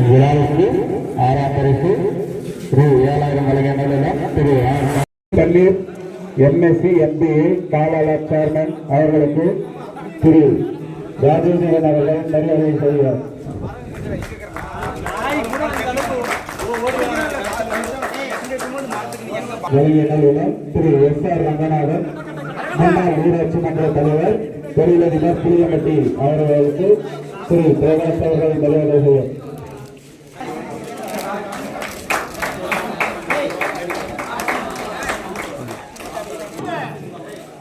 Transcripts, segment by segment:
விழாவுக்கு ஆறாம் பரிசு ரூ ஏழாயிரம் வழங்கியுள்ள திரு ஆர் எம்எஸ்சி எம்பிஏ காலாளர் சேர்மன் அவர்களுக்கு திரு ராஜேந்திரன் அவர்கள் மரியாதை செய்கிறார். திரு எஸ் ஆர் ரங்கநாதன் முன்னாள் ஊராட்சி மன்ற தலைவர் தொழிலதிபர் புளியமட்டி அவர்களுக்கு திரு பிரகாஷ் அவர்கள் மரியாதை செய்வார்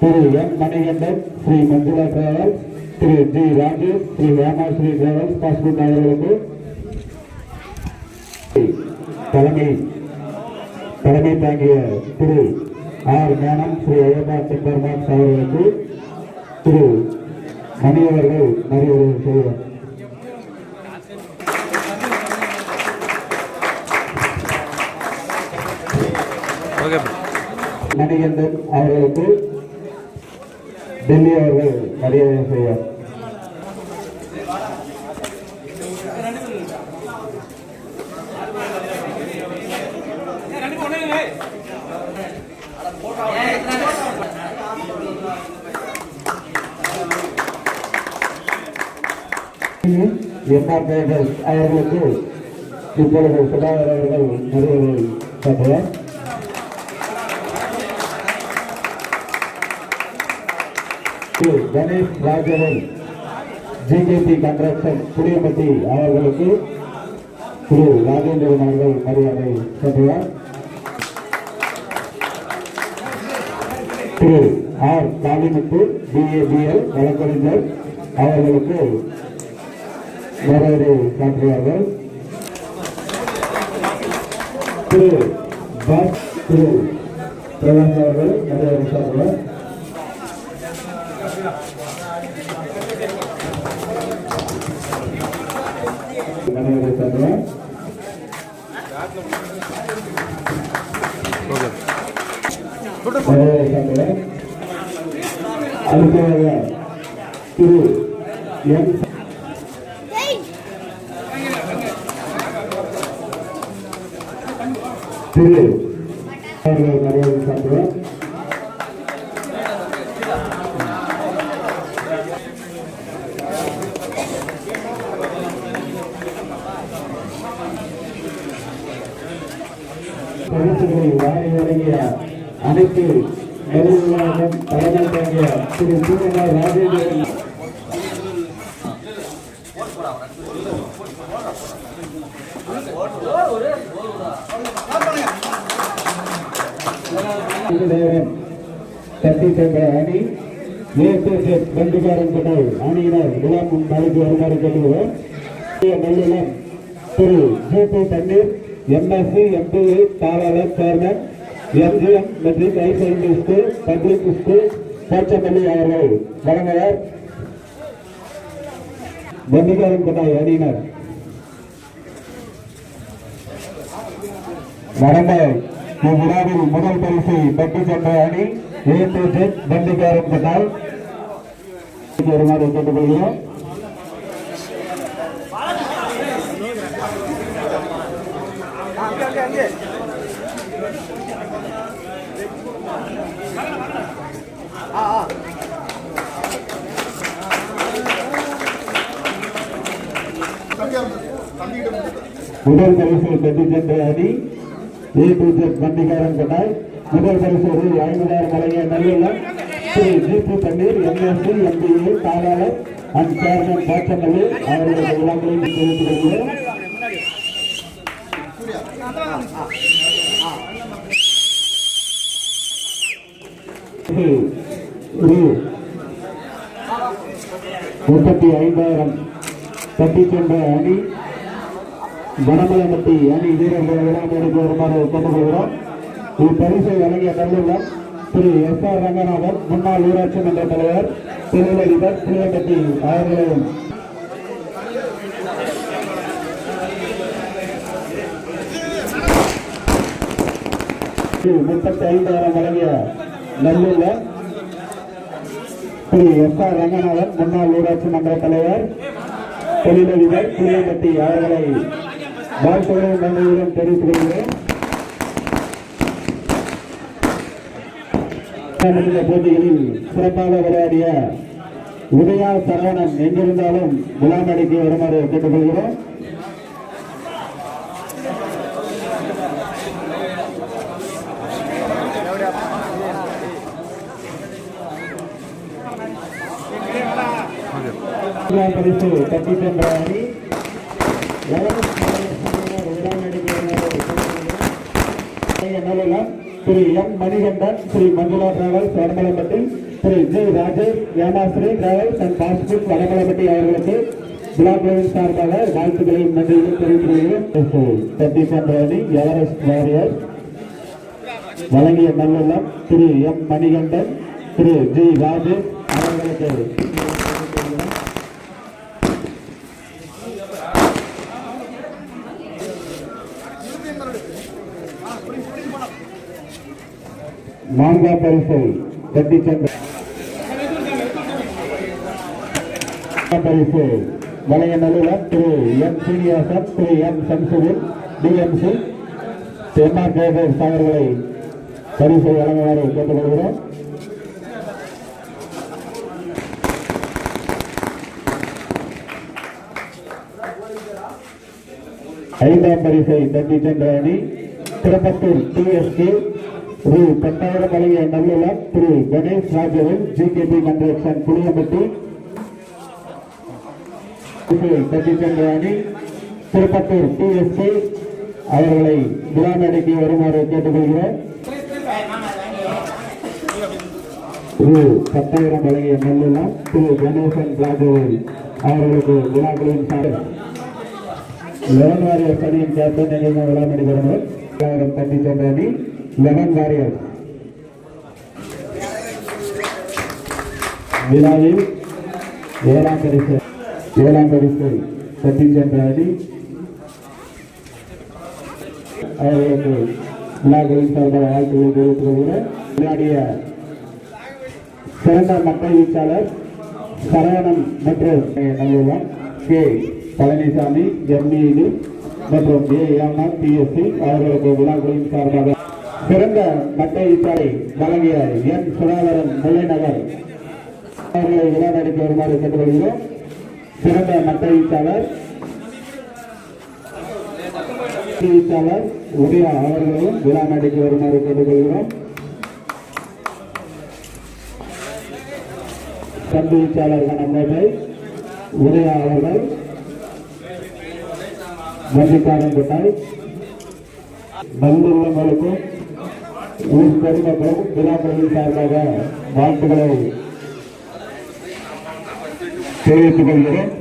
திரு எம் மணிகண்டன் ஸ்ரீ மஞ்சுளா டிராவல்ஸ் திரு G Rajesh Sri Ramasri travels passport அவர்களுக்கு. தலைமை தலைமை தாங்கிய திரு R Menon Sri Ayyappa timber marks அவர்களுக்கு திரு மணி அவர்கள் மரியாதை செய்வார். மணிகண்டன் அவர்களுக்கு டெல்லி அவர்கள் மரியாதை செய்ய எம்ஆர் அவர்களுக்கு இப்பொழுது சுதாகர் அவர்கள் மரியாதை திரு கணேஷ் ராஜவன் ஜிகேபி கன்ஸ்ட்ரக்ஷன் புளியம்பட்டி அவர்களுக்கு திரு ராஜேந்திரன் அவர்கள் மரியாதை சென்றார் திரு ஆர் காலிமுத்து பிஏபிஎல் வழக்கறிஞர் அவர்களுக்கு மரியாதை காட்டுவார்கள் திரு பாஸ் திரு பிரகாஷ் அவர்கள் மரியாதை காட்டுவார் மரியாதை அடுத்ததாக திரு எம் திரு மரியாதை வழங்கிய அனைத்து நிறுவனங்களும் தலைமை தாங்கிய திரு சூரியனா ராஜேந்திரன். தட்டி அணி ஏற்று பண்டிகாரன் கொண்டை அணியினர் விழா முன் நாளைக்கு வருமாறு கேட்டுள்ளோம். நல்லிலம் திரு ஜிபி தண்ணீர் MSc MBA தாளர் chairman MGM matric high secondary school public school Pochampalli அவர்கள் வழங்குவார் பந்துகாரன் கொண்டை அணியினர் நடந்த இவ்விழாவில் முதல் பரிசை பெற்று சென்ற அணி ஏ டு ஜெட் பண்டிகாரம் கொண்டால் வருமாறு கேட்டுக்கொள்கிறோம் முதல் பரிசை பெற்று சென்ற அணி ஏ டு ஜெட் பண்டிகாரம் கொண்டால் முதல் பரிசு ஐம்பதாயிரம் வழங்கிய நல்லுள்ளம். திரு ஜிபி தண்ணீர் எம்எஸ்சி எம்பிஏ தாளாளர் அண்ட் சேர்மன் பாச்சமல்லி அவர்களுடைய விழாக்களையும் தெரிவித்துக் கொள்கிறோம். முப்பத்தி ஐந்தாயிரம் தட்டி சென்ற அணி வடமலைமட்டி அணி வீரர்கள் விழாமேடைக்கு வருமாறு கொண்டுகொள்கிறோம் இப்பரிசை வழங்கிய நல்லுள்ளம் திரு எஸ் ஆர் ரங்கநாதன் முன்னாள் ஊராட்சி மன்ற தலைவர் தொழிலதிபர் புளியம்பட்டி அவர்களையும். முப்பத்தி ஐந்தாயிரம் வழங்கிய நல்லுள்ள திரு எஸ் ஆர் ரங்கநாதன் முன்னாள் ஊராட்சி மன்ற தலைவர் தொழிலதிபர் புளியம்பட்டி அவர்களை வாழ்த்துடன் நன்றியுடன் தெரிவித்துக் கொள்கிறேன் போட்டிகளில் சிறப்பாக விளையாடிய உதயா சரவணன் எங்கிருந்தாலும் குலாம் அடிக்கு வருமாறு கேட்டுக்கொள்கிறோம் பரிசு கட்டி சென்ற அணி. திரு M Manikandan Sri Manjula travels Vadamalapatti Thiru G Rajesh Hemasri travels and passport Vadamalapatti அவர்களுக்கு விழாக்குழுவின் சார்பாக வாழ்த்துக்களையும் நன்றியும் தெரிவித்துள்ளேன் தட்டி சென்ற எவரெஸ்ட் வாரியர் வழங்கிய நல்லெல்லாம் திரு எம் மணிகண்டன் திரு ஜி ராஜேஷ் அவர்களுக்கு மாங்கா பரிசை தட்டி சென்ற பரிசு வளைய நல்லுடன் திரு எம் சீனிவாசன் திரு M Samsudeen TMC MR caterers அவர்களை பரிசை வழங்குமாறு கேட்டுக்கொள்கிறோம். ஐந்தாம் பரிசை தட்டி சென்ற அணி திருப்பத்தூர் டிஎஸ்கே ஸ்ரீ பத்தாயிரம் வழங்கிய நல்லுலம் திரு கணேஷ் ராஜவன் ஜிகேபி கன்வெக்ஷன் புளியம்பட்டி பரிசை அணி திருப்பத்தூர் டிஎஸ்பி அவர்களை விழா விழாமேடைக்கு வருமாறு கேட்டுக்கொள்கிறேன் ரூ பத்தாயிரம் வழங்கிய நல்லுலம் திரு கணேசன் ராஜவன் அவர்களுக்கு விழாக்களின் சார்பில் லெவன் வாரியர் அணியின் கேப்டன் எங்கே விளையாடி வருவர் தட்டி சென்ற அணி லெவன் வாரியர்ஸ் விழாவில் ஏழாம் பரிசு ஏழாம் பரிசு தட்டி சந்திராடி அவர்களுக்கு விழாக்களின் சார்பாக வாழ்த்துக்களை தெரிவித்துக் விளையாடிய சிறந்த மக்கள் வீச்சாளர் சரவணன் மற்றும் நல்லுவன் கே. பழனிசாமி எம்இடி மற்றும் ஏ எம்ஆர் பிஎஸ்சி அவர்களுக்கு விழாக்களின் சார்பாக சிறந்த மட்டை வழங்கிய என் சுதாகரன் முல்லைநகர் அவர்களை விழா வருமாறு கேட்டுக்கொள்கிறோம். சிறந்த மட்டை வீச்சாளர் வீச்சாளர் உதயா அவர்களையும் விழா நடிக்க வருமாறு கேட்டுக்கொள்கிறோம். பந்து மேடை. மேதை உதயா அவர்கள். மல்லிகாரன் கொட்டாய் நல்லுள்ளங்களுக்கும் ஊர் பெருமக்களும் விழாக்களின் சார்பாக வாழ்த்துக்களை தெரிவித்துக் கொள்கிறேன்.